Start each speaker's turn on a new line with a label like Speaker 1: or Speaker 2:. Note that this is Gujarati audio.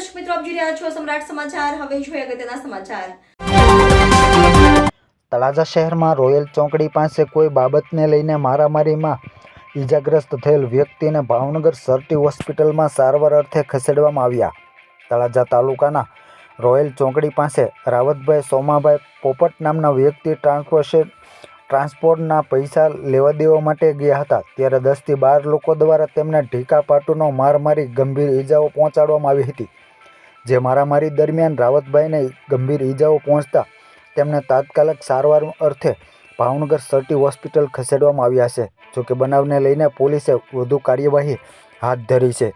Speaker 1: દર્શક મિત્રો, આપ જોઈ રહ્યા છો સમ્રાટ સમાચાર. હવે જોઈએ અગત્યના સમાચાર.
Speaker 2: તળાજા શહેરમાં રોયલ ચોકડી પાસે કોઈ બાબતને લઈને મારામારીમાં ઈજાગ્રસ્ત થયેલ વ્યક્તિને ભાવનગર સરટી હોસ્પિટલમાં સારવાર અર્થે ખસેડવામાં આવ્યા. તળાજા તાલુકાના રોયલ ચોકડી પાસે રાવતભાઈ સોમાભાઈ પોપટ નામના વ્યક્તિ ટ્રાન્સપોર્ટેશન ટ્રાન્સપોર્ટના પૈસા લેવા દેવા માટે ગયા હતા. ત્યારે દસથી બાર લોકો દ્વારા તેમને ઢીકા પાટુનો માર મારી ગંભીર ઈજાઓ પહોંચાડવામાં આવી હતી. જે મારામારી દરમિયાન રાવતભાઈને ગંભીર ઈજાઓ પહોંચતા તેમને તાત્કાલિક સારવાર અર્થે ભાવનગર સર્ટી હોસ્પિટલ ખસેડવામાં આવ્યા છે. જોકે બનાવને લઈને પોલીસે વધુ કાર્યવાહી હાથ ધરી છે.